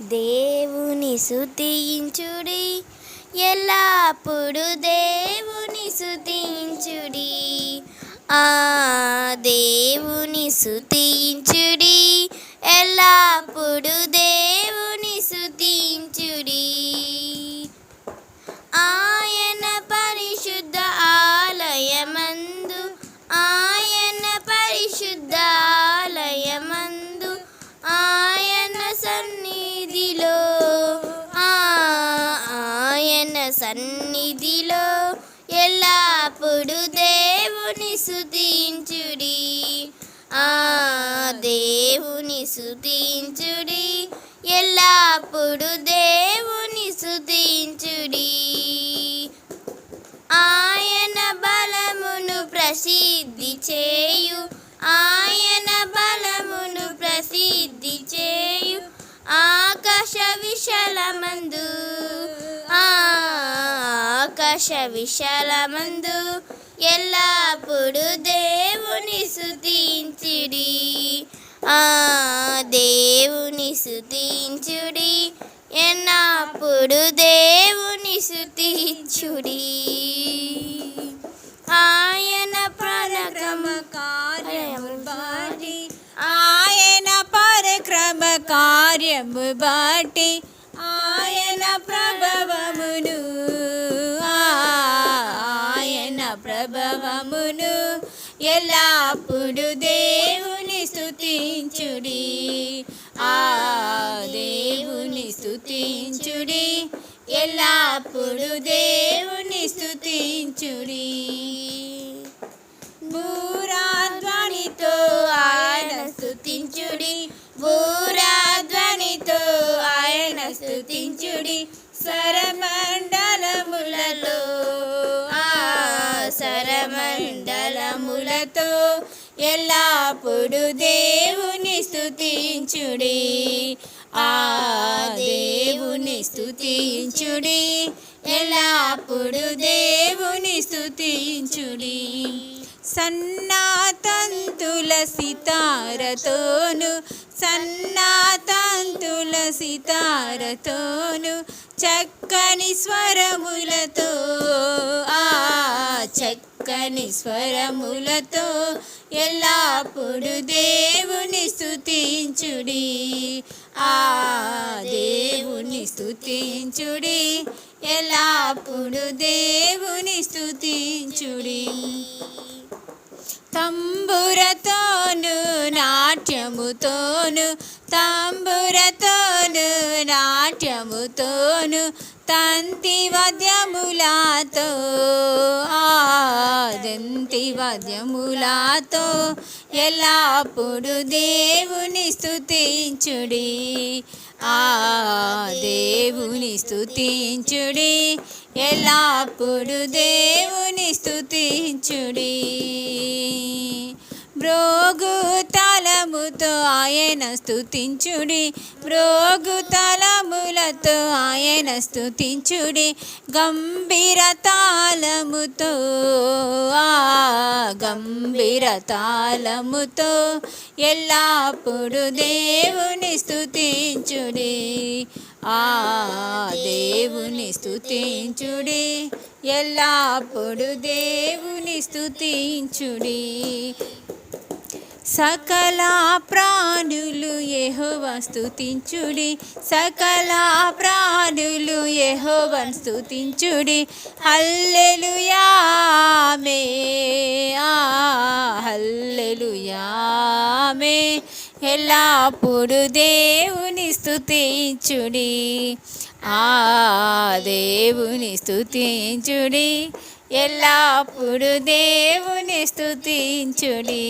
దేవుని శుతించుడి ఎల్లప్పుడు దేవుని శుతించుడి ఆ దేవుని శుతించుడి ఎల్లప్పుడు దేవుని ఆయన సన్నిధిలో ఎల్లప్పుడు దేవుని సుతించుడి ఆ దేవుని సుతించుడి ఎల్లప్పుడు దేవుని సుతించుడి ఆయన బలమును ప్రసిద్ధి చేయు. ఆయన బలమును ప్రసిద్ధి చేయు. ఆకాశ విశాలమందు ఆకాశ విశాలమందు ఎల్లప్పుడు దేవుని సుతించుడి ఆ దేవుని సుతించుడి ఎన్నప్పుడు దేవుని సుతించుడి ఆయన ప్రణకమ కార్యము బాటి ఆయన పరక్రమ కార్యము బాటి ఆయన ప్ర అప్పుడు దేవుని స్థుతించుడి ఆ దేవుని స్థుతించుడి ఎల్లప్పుడు దేవుని స్థుతించుడి భూరాధ్వనితో ఆయన స్థుతించుడి బూరాధ్వనితో ఆయన స్థుతించుడి సరమండలములలో ఆ సరమండలములతో ఎల్లప్పుడు దేవుని స్థుతించుడి ఆ దేవుని స్థుతించుడి ఎల్లప్పుడు దేవుని స్థుతించుడి సన్నాతంతుల సితారతోను సన్నాతంతుల సితారతోను చక్కని స్వరములతో ఆ చక్క చక్కని స్వరములతో ఎల్లప్పుడు దేవుని స్థుతించుడి ఆ దేవుని స్థుతించుడి ఎల్లప్పుడు దేవుని స్థుతించుడి తంబురతోను నాట్యముతోను తంబురతోను నాట్యముతోను తంతి వద్యములాతో ఆదంతి వాద్యములతో ఎల్లప్పుడు దేవుని స్థుతించుడి ఆ దేవుని స్థుతించుడి ఎల్లప్పుడు దేవుని స్థుతించుడి తలముతో ఆయన స్థుతించుడి. బ్రోగు తలములతో ఆయన స్థుతించుడి. గంభీర తాళముతో ఆ గంభీర తాళముతో ఎల్లప్పుడు దేవుని స్థుతించుడి. ఆ దేవుని స్థుతించుడి. ఎల్లప్పుడు దేవుని స్థుతించుడి. సకల ప్రాణులు యెహోవ స్తుతించుడి. సకల ప్రాణులు యెహోవను స్తుతించుడి. హల్లెలూయామే ఆ హల్లెలూయామే ఎల్లప్పుడు దేవుని స్థుతించుడి ఆ దేవుని స్థుతించుడి ఎల్లప్పుడు దేవుని స్థుతించుడి